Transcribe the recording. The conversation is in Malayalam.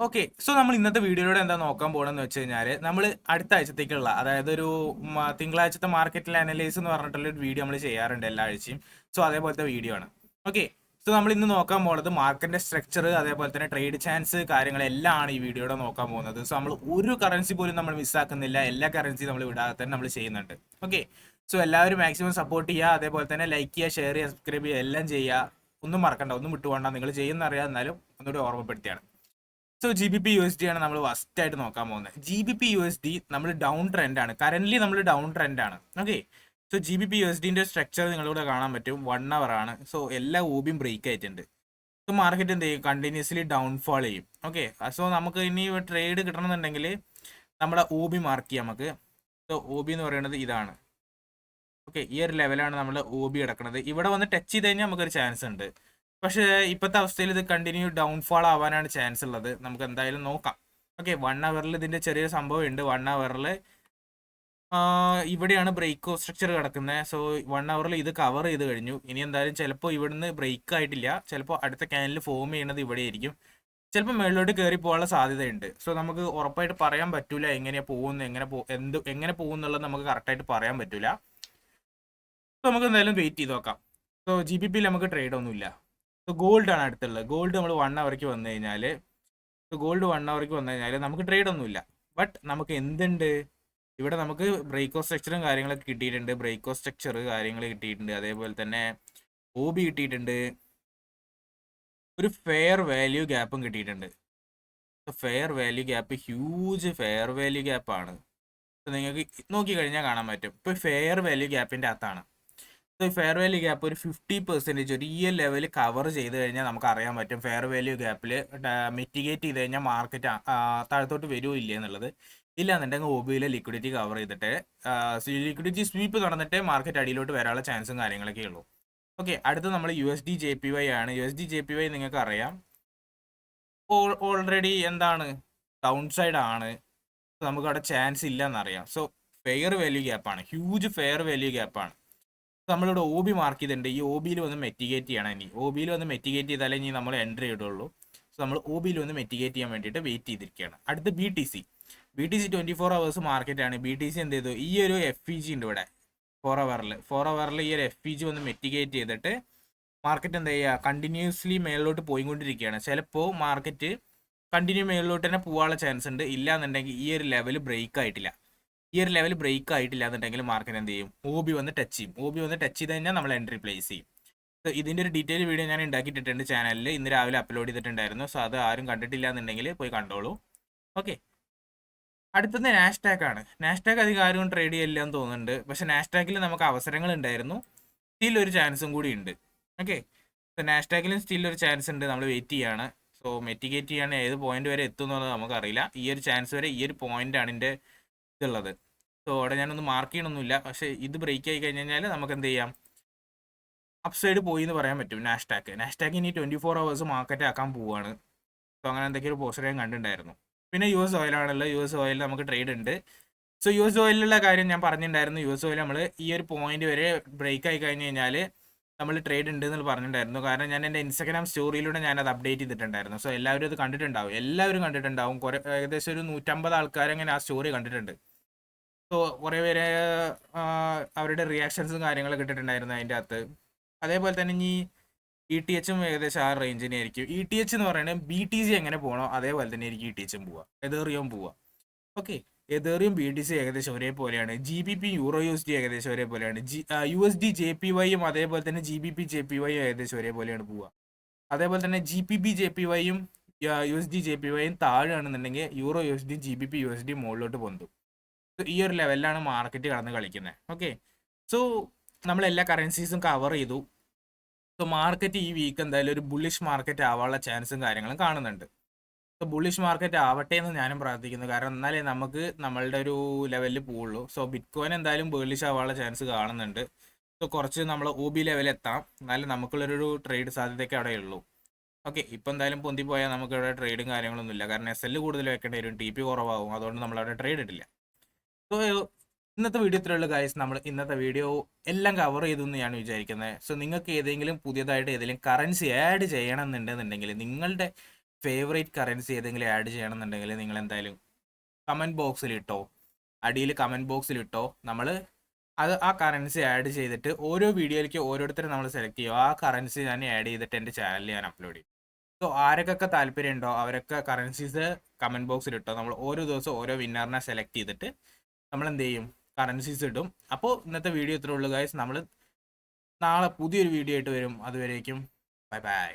ഓക്കെ സോ നമ്മൾ ഇന്നത്തെ വീഡിയോയിലൂടെ എന്താ നോക്കാൻ പോകണമെന്ന് വെച്ച് കഴിഞ്ഞാൽ നമ്മൾ അടുത്ത ആഴ്ചത്തേക്കുള്ള അതായത് ഒരു തിങ്കളാഴ്ചത്തെ മാർക്കറ്റിൽ അനലൈസ് എന്ന് പറഞ്ഞിട്ടുള്ള ഒരു വീഡിയോ നമ്മൾ ചെയ്യാറുണ്ട് എല്ലാ ആഴ്ചയും. സോ അതേപോലത്തെ വീഡിയോ ആണ്. ഓക്കെ സോ നമ്മൾ ഇന്ന് നോക്കാൻ പോകുന്നത് മാർക്കറ്റിന്റെ സ്ട്രക്ചർ അതേപോലെ തന്നെ ട്രേഡ് ചാൻസ് കാര്യങ്ങളെല്ലാം ആണ് ഈ വീഡിയോയുടെ നോക്കാൻ പോകുന്നത്. സോ നമ്മൾ ഒരു കറൻസി പോലും നമ്മൾ മിസ്സാക്കുന്നില്ല എല്ലാ കറൻസിയും നമ്മൾ വിടാതെ തന്നെ നമ്മൾ ചെയ്യുന്നുണ്ട്. ഓക്കെ സോ എല്ലാവരും മാക്സിമം സപ്പോർട്ട് ചെയ്യുക അതേപോലെ തന്നെ ലൈക്ക് ചെയ്യുക ഷെയർ ചെയ്യുക സബ്സ്ക്രൈബ് ചെയ്യുക എല്ലാം ചെയ്യുക. ഒന്നും മറക്കണ്ട ഒന്നും വിട്ടുപോകണ്ട. നിങ്ങൾ ചെയ്യുന്ന എന്നാലും ഒന്നുകൂടി ഓർമ്മപ്പെടുത്തിയാണ്. So G B P U S D ആണ് നമ്മൾ ഫസ്റ്റ് ആയിട്ട് നോക്കാൻ പോകുന്നത്. G B P U S D നമ്മൾ ഡൗൺ ട്രെൻഡ് ആണ്. കറന്റ് നമ്മൾ ഡൗൺ ട്രെൻഡ് ആണ്. Okay so G B P U S ഡിന്റെ structure നിങ്ങളിവിടെ കാണാൻ പറ്റും. വൺ അവർ ആണ്. സോ എല്ലാ ഊബിയും ബ്രേക്ക് ആയിട്ടുണ്ട്. സോ മാർക്കറ്റ് എന്ത് ചെയ്യും? കണ്ടിന്യൂസ്ലി ഡൗൺഫാൾ ചെയ്യും. ഓക്കെ സോ നമുക്ക് ഇനി ട്രേഡ് കിട്ടണമെന്നുണ്ടെങ്കിൽ നമ്മുടെ ഊബി മാർക്ക് ചെയ്യാം നമുക്ക്. സോ ഊബി എന്ന് പറയുന്നത് ഇതാണ്. ഓക്കെ ഈ ഒരു ലെവലാണ് നമ്മൾ ഊബി കിടക്കുന്നത് ഇവിടെ വന്ന് ടച്ച് ചെയ്ത് കഴിഞ്ഞാൽ നമുക്കൊരു ചാൻസ് ഉണ്ട്. പക്ഷേ ഇപ്പോഴത്തെ അവസ്ഥയിൽ ഇത് കണ്ടിന്യൂ ഡൗൺഫാൾ ആവാനാണ് ചാൻസ് ഉള്ളത്. നമുക്ക് എന്തായാലും നോക്കാം. ഓക്കെ വൺ അവറിൽ ഇതിന്റെ ചെറിയ സംഭവം ഉണ്ട് വൺ അവറിൽ ഇവിടെയാണ് ബ്രേക്ക് സ്ട്രക്ചർ കിടക്കുന്നത്. സോ വൺ അവറിൽ ഇത് കവർ ചെയ്ത് കഴിഞ്ഞു. ഇനി എന്തായാലും ചിലപ്പോൾ ഇവിടുന്ന് ബ്രേക്ക് ആയിട്ടില്ല. ചിലപ്പോൾ അടുത്ത ക്യാനിൽ ഫോം ചെയ്യുന്നത് ഇവിടെ ആയിരിക്കും ചിലപ്പോൾ മുകളിലോട്ട് കയറി പോകാനുള്ള സാധ്യതയുണ്ട്. സോ നമുക്ക് ഉറപ്പായിട്ട് പറയാൻ പറ്റൂല എങ്ങനെയാണ് പോകുന്നത് എങ്ങനെ പോ എന്ത് എങ്ങനെ പോകുന്നുള്ളത് നമുക്ക് കറക്റ്റായിട്ട് പറയാൻ പറ്റൂല. സോ നമുക്ക് എന്തായാലും വെയിറ്റ് ചെയ്ത് നോക്കാം. സോ ജി നമുക്ക് ട്രേഡ് ഒന്നുമില്ല. ഗോൾഡ് ആണ് അടുത്തുള്ളത്. ഗോൾഡ് നമ്മൾ വൺ അവർക്ക് വന്നു കഴിഞ്ഞാൽ ഗോൾഡ് വൺ അവർക്ക് വന്നു കഴിഞ്ഞാൽ നമുക്ക് ട്രേഡ് ഒന്നുമില്ല. ബട്ട് നമുക്ക് എന്തുണ്ട്? ഇവിടെ നമുക്ക് ബ്രേക്കോ സ്ട്രക്ചറും കാര്യങ്ങളൊക്കെ കിട്ടിയിട്ടുണ്ട്. ബ്രേക്കോ സ്ട്രക്ചർ കാര്യങ്ങൾ കിട്ടിയിട്ടുണ്ട്. അതേപോലെ തന്നെ ഒ കിട്ടിയിട്ടുണ്ട്. ഒരു ഫെയർ വാല്യൂ ഗ്യാപ്പും കിട്ടിയിട്ടുണ്ട്. Fair value gap huge fair value ഗ്യാപ്പാണ് നിങ്ങൾക്ക് നോക്കിക്കഴിഞ്ഞാൽ കാണാൻ പറ്റും. ഇപ്പോൾ ഫെയർ വാല്യൂ ഗ്യാപ്പിന്റെ അകത്താണ്. ഫെയർ വാല്യൂ ഗ്യാപ്പ് ഒരു ഫിഫ്റ്റി പെർസെന്റേജ് ഒരു ഈ ലെവൽ കവർ ചെയ്ത് കഴിഞ്ഞാൽ നമുക്ക് അറിയാൻ പറ്റും. ഫെയർ വാല്യൂ ഗ്യാപ്പിൽ മിറ്റിഗേറ്റ് ചെയ്ത് കഴിഞ്ഞാൽ മാർക്കറ്റ് താഴത്തോട്ട് വരുമോ ഇല്ല എന്നുള്ളത്. ഇല്ലാന്നുണ്ടെങ്കിൽ ഒബിയിലെ ലിക്വിഡിറ്റി കവർ ചെയ്തിട്ട് ലിക്വിഡിറ്റി സ്വീപ്പ് നടന്നിട്ട് മാർക്കറ്റ് അടിയിലോട്ട് വരാനുള്ള ചാൻസും കാര്യങ്ങളൊക്കെ ഉള്ളൂ. ഓക്കെ അടുത്ത് നമ്മൾ U S D J P Y ആണ്. U S D J P Y നിങ്ങൾക്ക് അറിയാം ഓൾറെഡി എന്താണ്? ഡൗൺ സൈഡ് ആണ്. നമുക്ക് അവിടെ ചാൻസ് ഇല്ല എന്നറിയാം സോ ഫെയർ വാല്യൂ ഗ്യാപ്പാണ് ഹ്യൂജ് ഫെയർ വാല്യൂ ഗ്യാപ്പാണ് നമ്മളിവിടെ ഒ ബി മാർക്ക് ചെയ്തിട്ടുണ്ട്. ഈ ഒ ബിയിൽ വന്ന് മെറ്റിഗേറ്റ് ചെയ്യണം ഇനി. ഒ ബിയിൽ വന്ന് മെറ്റിഗേറ്റ് ചെയ്താലേ ഇനി നമ്മൾ എൻട്രി ചെയ്തുള്ളൂ. സോ നമ്മൾ ഒ ബിയിൽ വന്ന് മെറ്റിഗേറ്റ് ചെയ്യാൻ വേണ്ടിയിട്ട് വെയിറ്റ് ചെയ്തിരിക്കുകയാണ്. അടുത്ത് B T C B T C twenty four hours മാർക്കറ്റാണ് ബി ടി സി എന്ത് ചെയ്തു? ഈ ഒരു എഫ് ഇ ജി ഉണ്ട് ഇവിടെ. ഫോർ അവറിൽ ഫോർ അവറിൽ ഈ ഒരു എഫ് ഇ ജി വന്ന് മെറ്റിഗേറ്റ് ചെയ്തിട്ട് മാർക്കറ്റ് എന്താ ചെയ്യുക? കണ്ടിന്യൂസ്ലി മേളിലോട്ട് പോയിക്കൊണ്ടിരിക്കുകയാണ്. ചിലപ്പോൾ മാർക്കറ്റ് കണ്ടിന്യൂ മേളിലോട്ട് തന്നെ പോകാനുള്ള ചാൻസ് ഉണ്ട്. ഇല്ല എന്നുണ്ടെങ്കിൽ ഈ ഒരു ലെവൽ ബ്രേക്ക് ആയിട്ടില്ല. ഈ ഒരു ലെവൽ ബ്രേക്ക് ആയിട്ടില്ല എന്നുണ്ടെങ്കിൽ മാർക്കറ്റ് എന്ത് ചെയ്യും? ഒ ബി വന്ന് ടച്ച് ചെയ്യും. ഒ ബി വന്ന് ടച്ച് ചെയ്ത് കഴിഞ്ഞാൽ നമ്മൾ എൻട്രി പ്ലേസ് ചെയ്യും. സോ ഇതിന്റെ ഒരു ഡീറ്റെയിൽ വീഡിയോ ഞാൻ ഉണ്ടാക്കിയിട്ടുണ്ട് ചാനലിൽ ഇന്ന് രാവിലെ അപ്ലോഡ് ചെയ്തിട്ടുണ്ടായിരുന്നു. സോ അത് ആരും കണ്ടിട്ടില്ല എന്നുണ്ടെങ്കിൽ പോയി കണ്ടോളൂ. ഓക്കെ അടുത്തത് നാഷ്ടാക്ക് ആണ്. നാഷ്ടാക്ക് അധികം ആരും ട്രേഡ് ചെയ്യില്ല എന്ന് തോന്നുന്നുണ്ട്. പക്ഷെ നാഷ്ടാക്കിൽ നമുക്ക് അവസരങ്ങൾ ഉണ്ടായിരുന്നു. സ്റ്റിൽ ഒരു ചാൻസും കൂടി ഉണ്ട്. ഓക്കെ സോ നാഷ്ടാക്കിലും സ്റ്റിൽ ഒരു ചാൻസ് ഉണ്ട്. നമ്മൾ വെയിറ്റ് ചെയ്യാണ്. സോ മെറ്റിഗേറ്റ് ചെയ്യാണ്. ഏത് പോയിന്റ് വരെ എത്തും എന്നുള്ളത് നമുക്കറിയില്ല. ഈ ഒരു ചാൻസ് വരെ ഈ ഒരു പോയിന്റ് ആണ് ഇതിന്റെ ഇതുള്ളത് സോ അവിടെ ഞാനൊന്ന് മാർക്ക് ചെയ്യണമൊന്നുമില്ല പക്ഷേ ഇത് ബ്രേക്ക് ആയി കഴിഞ്ഞ് കഴിഞ്ഞാൽ നമുക്ക് എന്ത് ചെയ്യാം അപ്സൈഡ് പോയി എന്ന് പറയാൻ പറ്റും നാഷ്ടാക്ക് നാഷ്ടാക്ക് ഇനി ട്വന്റി ഫോർ അവേഴ്സ് മാർക്കറ്റ് ആക്കാൻ പോവുകയാണ് സോ അങ്ങനെ എന്തൊക്കെയൊരു പോസ്റ്റർ ഞാൻ കണ്ടിട്ടുണ്ടായിരുന്നു. പിന്നെ യു എസ് ഓയിലാണല്ലോ യു എസ് ഓയിൽ നമുക്ക് ട്രേഡ് ഉണ്ട്. സോ യു എസ് ഓയിലുള്ള കാര്യം ഞാൻ പറഞ്ഞിട്ടുണ്ടായിരുന്നു. യു എസ് ഓയിൽ നമ്മൾ ഈ ഒരു പോയിന്റ് വരെ ബ്രേക്ക് ആയി കഴിഞ്ഞ് കഴിഞ്ഞാൽ നമ്മൾ ട്രേഡ് ഉണ്ട് എന്ന് പറഞ്ഞിട്ടുണ്ടായിരുന്നു. കാരണം ഞാൻ എന്റെ ഇൻസ്റ്റാഗ്രാം സ്റ്റോറിയിലൂടെ ഞാൻ അത് അപ്ഡേറ്റ് ചെയ്തിട്ടുണ്ടായിരുന്നു. സോ എല്ലാവരും അത് കണ്ടിട്ടുണ്ടാവും. എല്ലാവരും കണ്ടിട്ടുണ്ടാവും. കുറേ ഏകദേശം ഒരു നൂറ്റമ്പത് ആൾക്കാരങ്ങനെ ആ സ്റ്റോറി കണ്ടിട്ടുണ്ട്. സോ കുറേ പേര് അവരുടെ റിയാക്ഷൻസും കാര്യങ്ങളൊക്കെ ഇട്ടിട്ടുണ്ടായിരുന്നു അതിന്റെ അകത്ത്. അതേപോലെ തന്നെ ഇനി ഇ ടി എച്ചും ഏകദേശം ആ റേഞ്ചിനെ ആയിരിക്കും. ഇ ടി എച്ച് എന്ന് പറയുന്നത് ബി ടി സി എങ്ങനെ പോകണോ അതേപോലെ തന്നെ എനിക്ക് ഇ ടി എച്ചും പോവാം എതേറിയും പോവാം ഓക്കെ എതേറിയും ബി ടി സി ഏകദേശം ഒരേപോലെയാണ്. G B P euro U S D ഏകദേശം ഒരേപോലെയാണ്. G U S D J P വൈയും അതേപോലെ തന്നെ G B P J P വൈയും ഏകദേശം ഒരേപോലെയാണ് പോവുക. അതേപോലെ തന്നെ G P B J P വൈയും U S D J P വൈയും താഴെയാണെന്നുണ്ടെങ്കിൽ euro U S D G B P U S D മുകളിലോട്ട് പൊന്തും. ഈ ഒരു ലെവലിലാണ് മാർക്കറ്റ് കടന്ന് കളിക്കുന്നത് ഓക്കെ സോ നമ്മൾ എല്ലാ കറൻസീസും കവർ ചെയ്തു. സോ മാർക്കറ്റ് ഈ വീക്ക് എന്തായാലും ഒരു ബുള്ളിഷ് മാർക്കറ്റ് ആവാനുള്ള ചാൻസും കാര്യങ്ങളും കാണുന്നുണ്ട്. സോ ബുള്ളിഷ് മാർക്കറ്റ് ആവട്ടെ എന്ന് ഞാനും പ്രാർത്ഥിക്കുന്നു. കാരണം എന്നാലേ നമുക്ക് നമ്മളുടെ ഒരു ലെവലിൽ പോവുള്ളൂ. സോ ബിറ്റ്കോയിൻ എന്തായാലും ബുള്ളിഷ് ആവാനുള്ള ചാൻസ് കാണുന്നുണ്ട്. സോ കുറച്ച് നമ്മൾ ഒ ബി ലെവലിൽ എത്താം. എന്നാലും നമുക്കുള്ളൊരു ട്രേഡ് സാധ്യതയൊക്കെ അവിടെ ഉള്ളൂ ഓക്കെ ഇപ്പം എന്തായാലും പൊന്തി പോയാൽ നമുക്ക് ഇവിടെ ട്രേഡും കാര്യങ്ങളൊന്നുമില്ല. കാരണം എസ് എൽ കൂടുതൽ വെക്കേണ്ടി വരും. ടി പി കുറവാകും അതുകൊണ്ട് നമ്മൾ അവിടെ ട്രേഡ് ഇട്ടില്ല സോ ഇന്നത്തെ വീഡിയോ ഇത്രയുള്ള കാര്യം നമ്മൾ ഇന്നത്തെ വീഡിയോ എല്ലാം കവർ ചെയ്തു എന്ന് ഞാൻ വിചാരിക്കുന്നത് സോ നിങ്ങൾക്ക് ഏതെങ്കിലും പുതിയതായിട്ട് ഏതെങ്കിലും കറൻസി ആഡ് ചെയ്യണം എന്നുണ്ടെന്നുണ്ടെങ്കിൽ നിങ്ങളുടെ ഫേവറേറ്റ് കറൻസി ഏതെങ്കിലും ആഡ് ചെയ്യണമെന്നുണ്ടെങ്കിൽ നിങ്ങൾ എന്തായാലും കമന്റ് ബോക്സിൽ ഇട്ടോ അടിയിൽ കമന്റ് ബോക്സിൽ ഇട്ടോ നമ്മൾ അത് ആ കറൻസി ആഡ് ചെയ്തിട്ട് ഓരോ വീഡിയോയിലേക്ക് ഓരോരുത്തരും നമ്മൾ സെലക്ട് ചെയ്യും. ആ കറൻസി ഞാൻ ആഡ് ചെയ്തിട്ട് എന്റെ ചാനലിൽ ഞാൻ അപ്ലോഡ് ചെയ്യും. സോ ആരൊക്കെ താല്പര്യമുണ്ടോ? അവരൊക്കെ കറൻസീസ് കമന്റ് ബോക്സിൽ ഇട്ടോ. നമ്മൾ ഓരോ ദിവസം ഓരോ വിന്നറിനെ സെലക്ട് ചെയ്തിട്ട് നമ്മൾ എന്ത് ചെയ്യും കറൻസീസ് ഇടും. അപ്പോൾ ഇന്നത്തെ വീഡിയോ ഇത്രേ ഉള്ളൂ ഗൈസ് നമ്മൾ നാളെ പുതിയൊരു വീഡിയോ ആയിട്ട് വരും. അതുവരേക്കും ബൈ ബൈ